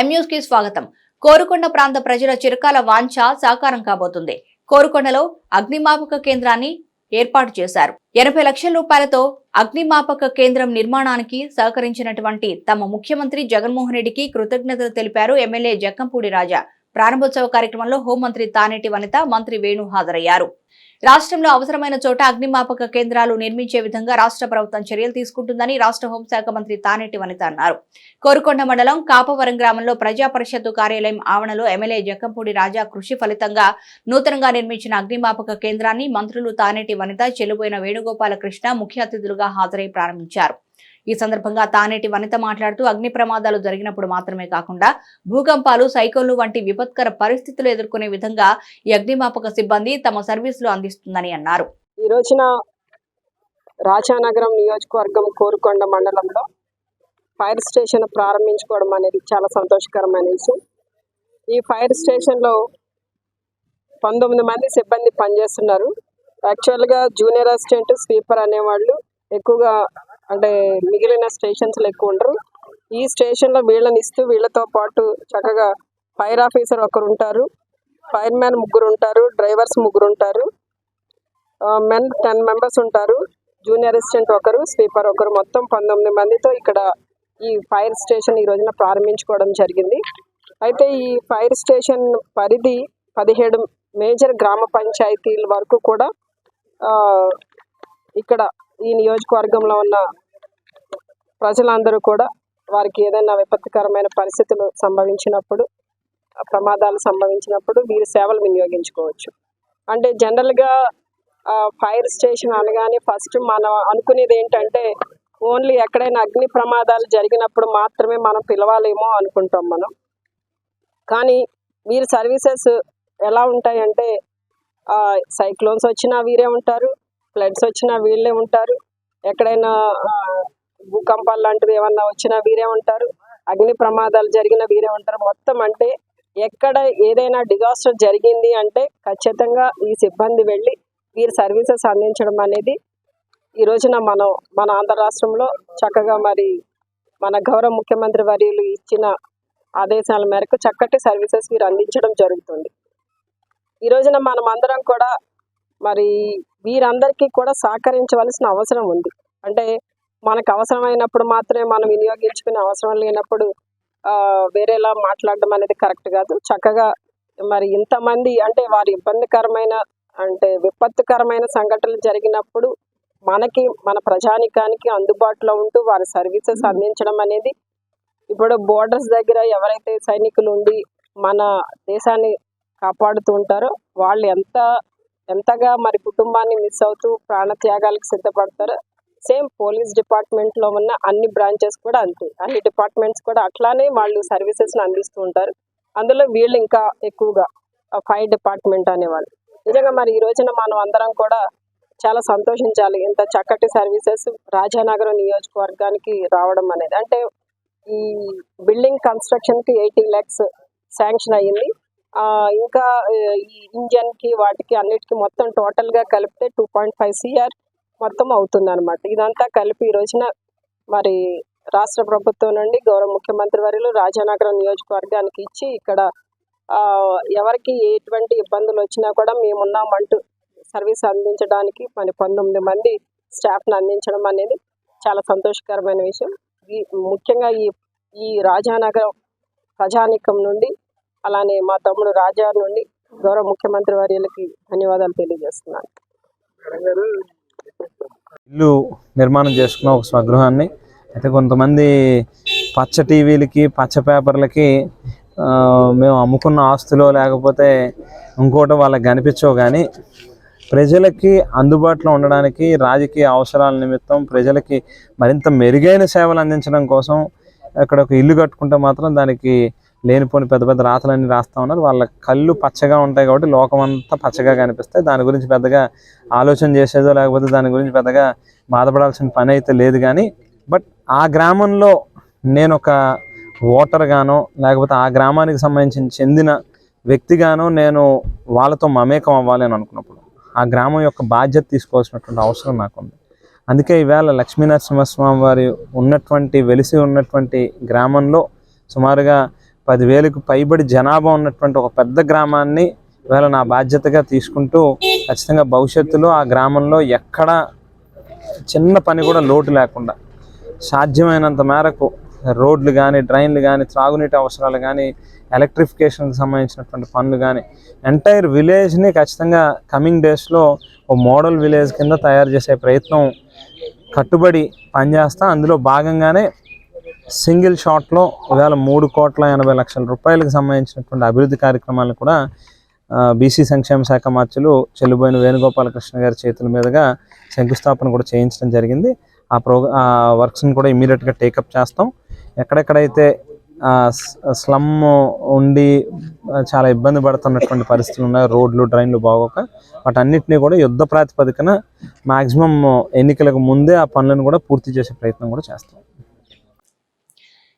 ఎంన్యూస్కి స్వాగతం. కోరుకొండ ప్రాంత ప్రజల చిరకాల వాంఛ సాకారం కాబోతుంది. కోరుకొండలో అగ్నిమాపక కేంద్రాన్ని ఏర్పాటు చేశారు. ఎనభై లక్షల రూపాయలతో అగ్నిమాపక కేంద్రం నిర్మాణానికి సహకరించినటువంటి తమ ముఖ్యమంత్రి జగన్మోహన్ రెడ్డికి కృతజ్ఞతలు తెలిపారు ఎమ్మెల్యే జక్కంపూడి రాజా. ప్రారంభోత్సవ కార్యక్రమంలో హోంమంత్రి తానేటి వనిత మంత్రి వేణు హాజరయ్యారు. రాష్ట్రంలో అవసరమైన చోట అగ్నిమాపక కేంద్రాలు నిర్మించే విధంగా రాష్ట్ర ప్రభుత్వం చర్యలు తీసుకుంటుందని రాష్ట్ర హోంశాఖ మంత్రి తానేటి వనిత అన్నారు. కోరుకొండ మండలం కాపవరం గ్రామంలో ప్రజా పరిషత్తు కార్యాలయం ఆవరణలో ఎమ్మెల్యే జక్కంపూడి రాజా కృషి ఫలితంగా నూతనంగా నిర్మించిన అగ్నిమాపక కేంద్రాన్ని మంత్రులు తానేటి వనిత చెల్లుబోయిన వేణుగోపాలకృష్ణ ముఖ్య అతిథులుగా హాజరై ప్రారంభించారు. ఈ సందర్భంగా తానేటి వనిత మాట్లాడుతూ అగ్ని ప్రమాదాలు జరిగినప్పుడు మాత్రమే కాకుండా భూకంపాలు సైకోన్లు వంటి విపత్కర పరిస్థితులు ఎదుర్కొనే విధంగా ఈ అగ్నిమాపక సిబ్బంది తమ సర్వీసులు అందిస్తుందని అన్నారు. ఈ రోజున రాజానగరం నియోజకవర్గం కోరుకొండ మండలంలో ఫైర్ స్టేషన్ ప్రారంభించుకోవడం అనేది చాలా సంతోషకరమైన విషయం. ఈ ఫైర్ స్టేషన్లో పంతొమ్మిది మంది సిబ్బంది పనిచేస్తున్నారు. యాక్చువల్గా జూనియర్ అసిస్టెంట్ స్వీపర్ అనేవాళ్ళు ఎక్కువగా అంటే మిగిలిన స్టేషన్స్లో ఎక్కువ ఉండరు. ఈ స్టేషన్లో వీళ్ళని ఇస్తూ వీళ్ళతో పాటు చక్కగా ఫైర్ ఆఫీసర్ ఒకరు ఉంటారు. ఫైర్ మ్యాన్ ముగ్గురు ఉంటారు. డ్రైవర్స్ ముగ్గురు ఉంటారు. మెన్ టెన్ మెంబర్స్ ఉంటారు. జూనియర్ అసిస్టెంట్ ఒకరు స్వీపర్ ఒకరు. మొత్తం పంతొమ్మిది మందితో ఇక్కడ ఈ ఫైర్ స్టేషన్ ఈ రోజున ప్రారంభించుకోవడం జరిగింది. అయితే ఈ ఫైర్ స్టేషన్ పరిధి పదిహేడు మేజర్ గ్రామ పంచాయతీల వరకు కూడా ఇక్కడ ఈ నియోజకవర్గంలో ఉన్న ప్రజలందరూ కూడా వారికి ఏదైనా విపత్కరమైన పరిస్థితులు సంభవించినప్పుడు ఆ, ప్రమాదాలు సంభవించినప్పుడు వీరి సేవలు వినియోగించుకోవచ్చు. అంటే జనరల్గా ఫైర్ స్టేషన్ అనగానే ఫస్ట్ మనం అనుకునేది ఏంటంటే ఓన్లీ ఎక్కడైనా అగ్ని ప్రమాదాలు జరిగినప్పుడు మాత్రమే మనం పిలవాలేమో అనుకుంటాం మనం. కానీ వీరి సర్వీసెస్ ఎలా ఉంటాయంటే సైక్లోన్స్ వచ్చినా వీరే ఉంటారు ఫ్లడ్స్ వచ్చినా వీళ్ళే ఉంటారు. ఎక్కడైనా భూకంపాలు లాంటివి ఏమన్నా వచ్చినా వీరే ఉంటారు. అగ్ని ప్రమాదాలు జరిగిన వీరే ఉంటారు. మొత్తం అంటే ఎక్కడ ఏదైనా డిజాస్టర్ జరిగింది అంటే ఖచ్చితంగా ఈ సిబ్బంది వెళ్ళి వీరి సర్వీసెస్ అందించడం అనేది ఈ రోజున మనం మన ఆంధ్ర రాష్ట్రంలో చక్కగా మరి మన గౌరవ ముఖ్యమంత్రి వర్యులు ఇచ్చిన ఆదేశాల మేరకు చక్కటి సర్వీసెస్ వీరు అందించడం జరుగుతుంది. ఈ రోజున మనం అందరం కూడా మరి వీరందరికీ కూడా సహకరించవలసిన అవసరం ఉంది. అంటే మనకు అవసరమైనప్పుడు మాత్రమే మనం వినియోగించుకునే అవసరం లేనప్పుడు వేరేలా మాట్లాడడం అనేది కరెక్ట్ కాదు. చక్కగా మరి ఇంతమంది అంటే వారి ఇబ్బందికరమైన అంటే విపత్తుకరమైన సంఘటనలు జరిగినప్పుడు మనకి మన ప్రజానికానికి అందుబాటులో ఉంటూ వారి సర్వీసెస్ అందించడం అనేది ఇప్పుడు బోర్డర్స్ దగ్గర ఎవరైతే సైనికులు ఉండి మన దేశాన్ని కాపాడుతూ ఉంటారో వాళ్ళు ఎంత ఎంతగా మరి కుటుంబాన్ని మిస్ అవుతూ ప్రాణత్యాగాలకు సిద్ధపడతారో సేమ్ పోలీస్ డిపార్ట్మెంట్లో ఉన్న అన్ని బ్రాంచెస్ కూడా అంతే. అన్ని డిపార్ట్మెంట్స్ కూడా అట్లానే వాళ్ళు సర్వీసెస్ని అందిస్తూ ఉంటారు. అందులో వీళ్ళు ఇంకా ఎక్కువగా ఫైర్ డిపార్ట్మెంట్ అనేవాళ్ళు. నిజంగా మరి ఈ రోజున మనం అందరం కూడా చాలా సంతోషించాలి. ఇంత చక్కటి సర్వీసెస్ రాజానగరం నియోజకవర్గానికి రావడం అనేది. అంటే ఈ బిల్డింగ్ కన్స్ట్రక్షన్కి ఎయిటీ ల్యాక్స్ శాంక్షన్ అయ్యింది. ఇంకా ఆ, ఈ ఇంజన్కి వాటికి అన్నిటికీ మొత్తం టోటల్గా కలిపితే టూ పాయింట్ ఫైవ్ సిఆర్ మొత్తం అవుతుంది అనమాట ఇదంతా కలిపి ఈ రోజున మరి రాష్ట్ర ప్రభుత్వం నుండి గౌరవ ముఖ్యమంత్రి వర్యులు రాజానగరం నియోజకవర్గానికి ఇచ్చి ఇక్కడ ఎవరికి ఎటువంటి ఇబ్బందులు వచ్చినా కూడా మేమున్నామంటూ సర్వీస్ అందించడానికి మరి పంతొమ్మిది మంది స్టాఫ్ని అందించడం అనేది చాలా సంతోషకరమైన విషయం. ఈ ముఖ్యంగా ఈ ఈ రాజానగరం ప్రజానికం నుండి అలానే మా తమ్ముడు రాజా నుండి గౌరవ ముఖ్యమంత్రి వర్యులకి ధన్యవాదాలు తెలియజేస్తున్నాను. ఇల్లు నిర్మాణం చేసుకున్న ఒక స్వగృహాన్ని. అయితే కొంతమంది పచ్చ టీవీలకి పచ్చ పేపర్లకి మేము అమ్ముకున్న ఆస్తులో లేకపోతే ఇంకోటి వాళ్ళకి కనిపించవు కానీ ప్రజలకి అందుబాటులో ఉండడానికి రాజకీయ అవసరాల నిమిత్తం ప్రజలకి మరింత మెరుగైన సేవలు అందించడం కోసం అక్కడ ఒక ఇల్లు కట్టుకుంటే మాత్రం దానికి లేనిపోని పెద్ద పెద్ద రాతలన్నీ రాస్తూ ఉన్నారు. వాళ్ళ కళ్ళు పచ్చగా ఉంటాయి కాబట్టి లోకం అంతా పచ్చగా కనిపిస్తాయి. దాని గురించి పెద్దగా ఆలోచన చేసేదో లేకపోతే దాని గురించి పెద్దగా బాధపడాల్సిన పని అయితే లేదు కానీ బట్ ఆ గ్రామంలో నేను ఒక ఓటర్గానో లేకపోతే ఆ గ్రామానికి సంబంధించిన చెందిన వ్యక్తిగానో నేను వాళ్ళతో మమేకం అవ్వాలి అని అనుకున్నప్పుడు ఆ గ్రామం యొక్క బాధ్యత తీసుకోవాల్సినటువంటి అవసరం నాకుంది. అందుకే ఈవేళ లక్ష్మీనరసింహస్వామి వారి ఉన్నటువంటి వెలిసి ఉన్నటువంటి గ్రామంలో సుమారుగా పదివేలకు పైబడి జనాభా ఉన్నటువంటి ఒక పెద్ద గ్రామాన్ని ఇవాళ నా బాధ్యతగా తీసుకుంటూ ఖచ్చితంగా భవిష్యత్తులో ఆ గ్రామంలో ఎక్కడ చిన్న పని కూడా లోటు లేకుండా సాధ్యమైనంత మేరకు రోడ్లు కానీ డ్రైన్లు కానీ త్రాగునీటి అవసరాలు కానీ ఎలక్ట్రిఫికేషన్కి సంబంధించినటువంటి పనులు కానీ ఎంటైర్ విలేజ్ని ఖచ్చితంగా కమింగ్ డేస్లో ఓ మోడల్ విలేజ్ కింద తయారు చేసే ప్రయత్నం కట్టుబడి పనిచేస్తా అందులో భాగంగానే సింగిల్ షాట్లో ఒకవేళ మూడు కోట్ల ఎనభై లక్షల రూపాయలకు సంబంధించినటువంటి అభివృద్ధి కార్యక్రమాలను కూడా బీసీ సంక్షేమ శాఖ మార్చులు చెల్లుబోయిన వేణుగోపాలకృష్ణ గారి చేతుల మీదుగా శంకుస్థాపన కూడా చేయించడం జరిగింది. ఆ ప్రో ఆ వర్క్స్ని కూడా ఇమీడియట్గా టేకప్ చేస్తాం. ఎక్కడెక్కడైతే స్లమ్ ఉండి చాలా ఇబ్బంది పడుతున్నటువంటి పరిస్థితులు ఉన్నాయి రోడ్లు డ్రైన్లు బాగోక వాటన్నిటినీ కూడా యుద్ధ ప్రాతిపదికన మ్యాక్సిమం ఎన్నికలకు ముందే ఆ పనులను కూడా పూర్తి చేసే ప్రయత్నం కూడా చేస్తాం.